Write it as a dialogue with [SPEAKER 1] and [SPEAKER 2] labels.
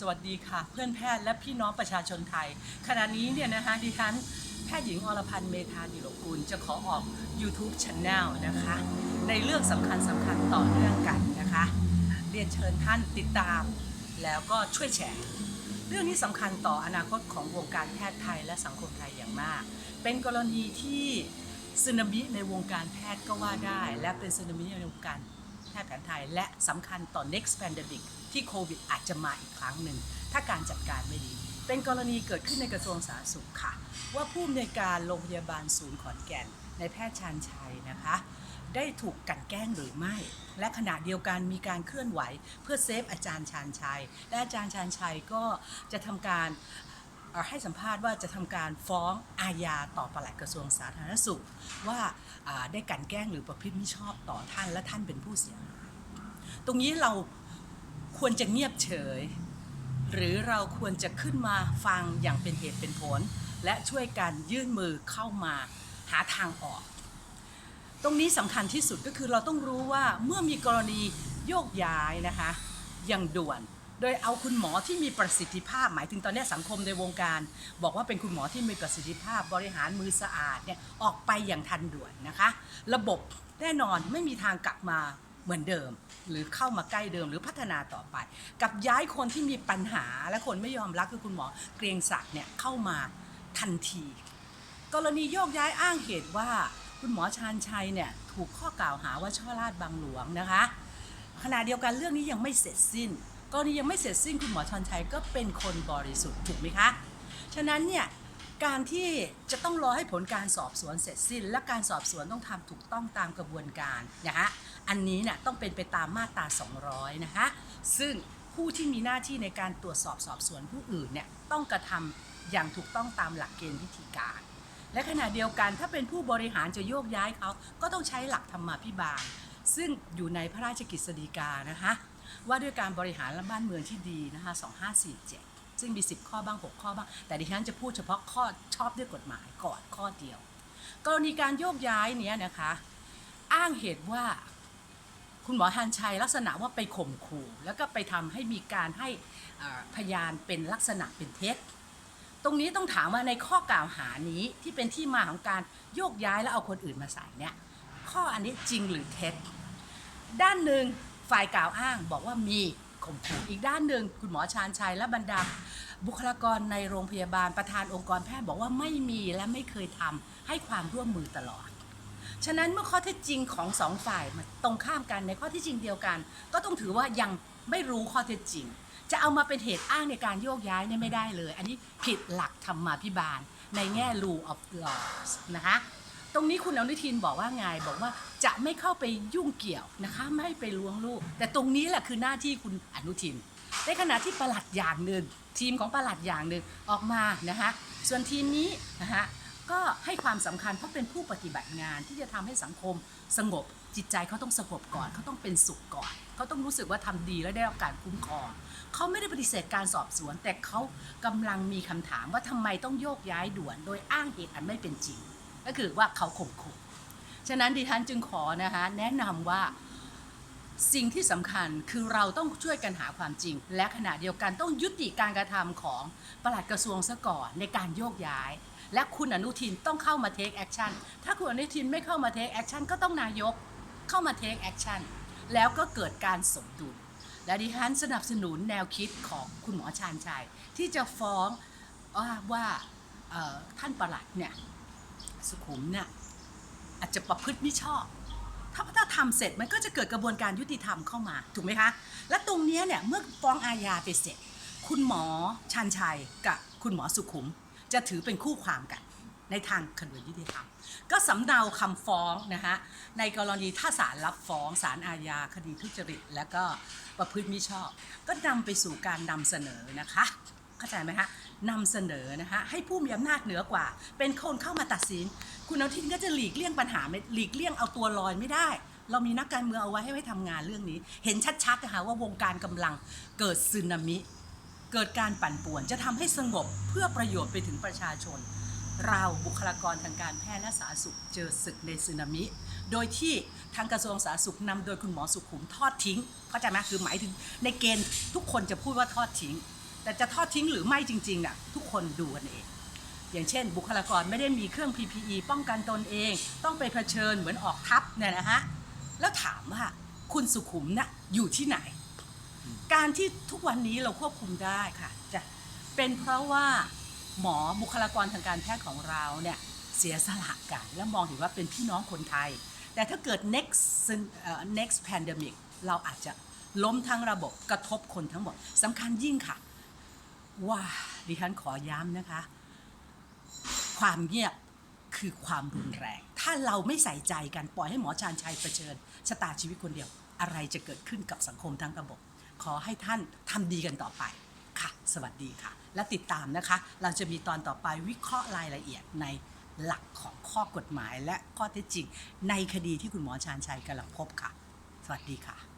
[SPEAKER 1] สวัสดีค่ะ เพื่อนแพทย์และพี่น้องประชาชนไทย ขณะนี้เนี่ยนะคะดิฉันแพทย์หญิงอรพันธ์เมธาดิโลกุลจะขอออก YouTube Channel นะคะ ในเรื่องสำคัญสำคัญต่อเนื่องกันนะคะ เรียนเชิญท่านติดตาม แล้วก็ช่วยแชร์เรื่องนี้สำคัญต่ออนาคตของวงการแพทย์ไทยและสังคมไทยอย่างมาก เป็นกรณีที่สึนามิในวงการแพทย์ก็ว่าได้ และเป็นสึนามิในวงการ แพทย์แผนไทย และสำคัญต่อ next pandemic ที่โควิดอาจจะมาอีกครั้งหนึ่ง ถ้าการจัดการไม่ดี เป็นกรณีเกิดขึ้นในกระทรวงสาธารณสุขค่ะ ว่าผู้อำนวยการโรงพยาบาลศูนย์ขอนแก่น ในแพทย์ชาญชัยนะคะ ได้ถูกกันแกล้งหรือไม่ และขณะเดียวกันมีการเคลื่อนไหว เพื่อเซฟอาจารย์ชาญชัย และอาจารย์ชาญชัยก็จะทำการ ให้สัมภาษณ์ว่าจะทำการฟ้องอาญาต่อปลัดกระทรวงสาธารณสุข ว่าได้กลันแกล้งหรือประพฤติมิชอบต่อท่านและท่านเป็นผู้เสียหายตรงนี้เราควรจะเงียบเฉย หรือเราควรจะขึ้นมาฟังอย่างเป็นเหตุเป็นผล และช่วยกันยื่นมือเข้ามาหาทางออก ตรงนี้สำคัญที่สุดก็คือเราต้องรู้ว่าเมื่อมีกรณีโยกย้ายนะคะอย่างด่วน โดยเอาคุณหมอที่มีประสิทธิภาพ หมายถึงตอนนี้สังคมในวงการ บอกว่าเป็นคุณหมอที่มีประสิทธิภาพบริหารมือสะอาดเนี่ยออกไปอย่างทันด่วนนะคะ ระบบแน่นอนไม่มีทางกลับมาเหมือนเดิม หรือเข้ามาใกล้เดิมหรือพัฒนาต่อไป กับย้ายคนที่มีปัญหาและคนไม่ยอมรับคือคุณหมอเกรียงศักดิ์เนี่ยเข้ามาทันที กรณีโยกย้ายอ้างเหตุว่าคุณหมอชาญชัยเนี่ยถูกข้อกล่าวหาว่าช่อราดบางหลวงนะคะขณะเดียวกันเรื่องนี้ยังไม่เสร็จสิ้น กรณียังไม่เสร็จสิ้นคุณหมอชาญชัยก็เป็นคนบริสุทธิ์ถูกไหมคะ ฉะนั้นเนี่ยการที่จะต้องรอให้ผลการสอบสวนเสร็จสิ้น และการสอบสวนต้องทำถูกต้องตามกระบวนการนะคะอันนี้เนี่ยต้องเป็นไปตามมาตรา 200 นะคะซึ่งผู้ที่มีหน้าที่ในการตรวจสอบสอบสวนผู้อื่นเนี่ยต้องกระทำอย่างถูกต้องตามหลักเกณฑ์วิธีการ และขณะเดียวกันถ้าเป็นผู้บริหารจะโยกย้ายเขาก็ต้องใช้หลักธรรมาภิบาล ซึ่งอยู่ในพระราชกฤษฎีกานะคะ ว่าด้วยการบริหารบ้านเมืองที่ดีนะคะ2547 ซึ่งมี 10 ข้อบ้าง 6 ข้อบ้าง แต่ดิฉันจะพูดเฉพาะข้อชอบด้วยกฎหมายก่อนข้อเดียว กรณีการโยกย้ายเนี้ยนะคะ อ้างเหตุว่าคุณหมอฮันชัยลักษณะว่าไปข่มขู่ แล้วก็ไปทำให้มีการให้พยานเป็นลักษณะเป็นเท็จ ตรงนี้ต้องถามว่าในข้อกล่าวหานี้ที่เป็นที่มาของการโยกย้ายแล้วเอาคนอื่นมาใส่เนี่ยข้ออันนี้จริงหรือเท็จ ด้านหนึ่ง ฝ่ายกล่าวอ้างบอกว่ามีข่มขู่อีกด้านหนึ่งคุณหมอชาญชัยและบรรดา บุคลากรในโรงพยาบาลประธานองค์กรแพทย์บอกว่าไม่มีและไม่เคยทำให้ความร่วมมือตลอด ฉะนั้นเมื่อข้อเท็จจริงของสองฝ่ายมันตรงข้ามกันในข้อเท็จจริงเดียวกัน ก็ต้องถือว่ายังไม่รู้ข้อเท็จจริง จะเอามาเป็นเหตุอ้างในการโยกย้ายเนี่ยไม่ได้เลย อันนี้ผิดหลักธรรมาภิบาลในแง่ rule of law นะคะ ตรงนี้คุณอนุทินบอกว่าไงบอกว่าจะไม่เข้าไปยุ่งเกี่ยวนะคะไม่ไปล้วงลูก แต่ตรงนี้แหละคือหน้าที่คุณอนุทินในขณะที่ประหลัดอย่างหนึ่งทีมของประหลัดอย่างหนึ่งออกมานะคะส่วนทีมนี้นะคะก็ให้ความสำคัญเพราะเป็นผู้ปฏิบัติงานที่จะทำให้สังคมสงบ จิตใจเขาต้องสงบก่อนเขาต้องเป็นสุขก่อนเขาต้องรู้สึกว่าทำดีและได้รับการคุ้มครองเขาไม่ได้ปฏิเสธการสอบสวน แต่เขากำลังมีคำถามว่าทำไมต้องโยกย้ายด่วน โดยอ้างเหตุอันไม่เป็นจริง ก็คือว่าเขาข่มขู่ฉะนั้นดิฉันจึงขอนะคะแนะนำว่าสิ่งที่สำคัญคือเราต้องช่วยกันหาความจริง และขณะเดียวกันต้องยุติการกระทำของปลัดกระทรวงซะก่อนในการโยกย้าย และคุณอนุทินต้องเข้ามา take action ถ้าคุณอนุทินไม่เข้ามา take action ก็ต้องนายกเข้ามา take action แล้วก็เกิดการสมดุลและดิฉันสนับสนุนแนวคิดของคุณหมอชาญชัยที่จะฟ้องว่าวาท่านประหลัดเนี่ย สุขุมเนี่ยอาจจะประพฤติไม่ชอบ ถ้าถ้าทำเสร็จมันก็จะเกิดกระบวนการยุติธรรมเข้ามาถูกไหมคะ และตรงนี้เนี่ยเมื่อฟ้องอาญาไปเสร็จ คุณหมอชันชัยกับคุณหมอสุขุม จะถือเป็นคู่ความกันในทางคดียุติธรรม ก็สำเนาคำฟ้องนะคะในกรณีถ้าศาลรับฟ้องศาลอาญาคดีทุจริต และก็ประพฤติมิชอบ ก็นำไปสู่การนำเสนอนะคะ เข้าใจไหมคะนำเสนอนะคะให้ผู้มีอำนาจเหนือกว่า เป็นคนเข้ามาตัดสิน คุณอนุทินก็จะหลีกเลี่ยงปัญหาไม่หลีกเลี่ยงเอาตัวลอยไม่ได้ เรามีนักการเมืองเอาไว้ให้ไว้ทำงานเรื่องนี้ เห็นชัดๆนะคะว่าวงการกำลังเกิดสึนามิ เกิดการปั่นป่วนจะทำให้สงบเพื่อประโยชน์ไปถึงประชาชน เราบุคลากรทางการแพทย์และสาธารณสุขเจอศึกในสึนามิ โดยที่ทางกระทรวงสาธารณสุขนำโดยคุณหมอสุขุมทอดทิ้งเข้าใจไหมคือหมายถึงในเกณฑ์ทุกคนจะพูดว่าทอดทิ้ง แต่จะทอดทิ้งหรือไม่จริงๆน่ะทุกคนดูกันเอง อย่างเช่น บุคลากรไม่ได้มีเครื่อง PPE ป้องกันตนเอง ต้องไปเผชิญเหมือนออกทัพเนี่ยนะฮะแล้วถามว่าคุณสุขุมน่ะอยู่ที่ไหน การที่ทุกวันนี้เราควบคุมได้ค่ะจะเป็นเพราะว่าหมอบุคลากรทางการแพทย์ของเราเนี่ยเสียสละกัน และมองเห็นว่าเป็นพี่น้องคนไทย แต่ถ้าเกิด next เอ่อ next pandemic เราอาจจะล้มทั้งระบบกระทบคนทั้งหมดสำคัญยิ่งค่ะ ว่าดิฉันขอย้ำนะคะ ความเงียบคือความรุนแรง ถ้าเราไม่ใส่ใจกันปล่อยให้หมอชาญชัยเผชิญชะตาชีวิตคนเดียว อะไรจะเกิดขึ้นกับสังคมทั้งระบบ ขอให้ท่านทำดีกันต่อไปค่ะ สวัสดีค่ะ และติดตามนะคะ เราจะมีตอนต่อไปวิเคราะห์รายละเอียดในหลักของข้อกฎหมายและข้อเท็จจริง ในคดีที่คุณหมอชาญชัยกำลังพบค่ะ สวัสดีค่ะ